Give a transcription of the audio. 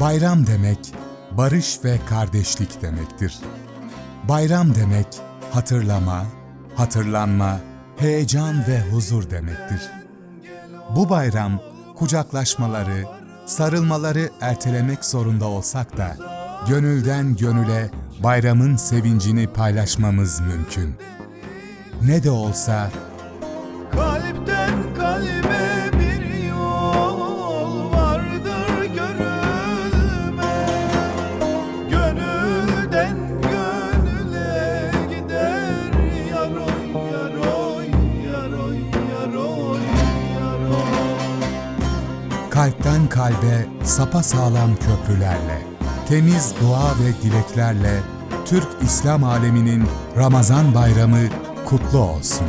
Bayram demek barış ve kardeşlik demektir. Bayram demek hatırlama, hatırlanma, heyecan ve huzur demektir. Bu bayram kucaklaşmaları, sarılmaları ertelemek zorunda olsak da gönülden gönüle bayramın sevincini paylaşmamız mümkün. Ne de olsa kalpten kalbe sapa sağlam köprülerle, temiz dua ve dileklerle Türk İslam aleminin Ramazan bayramı kutlu olsun.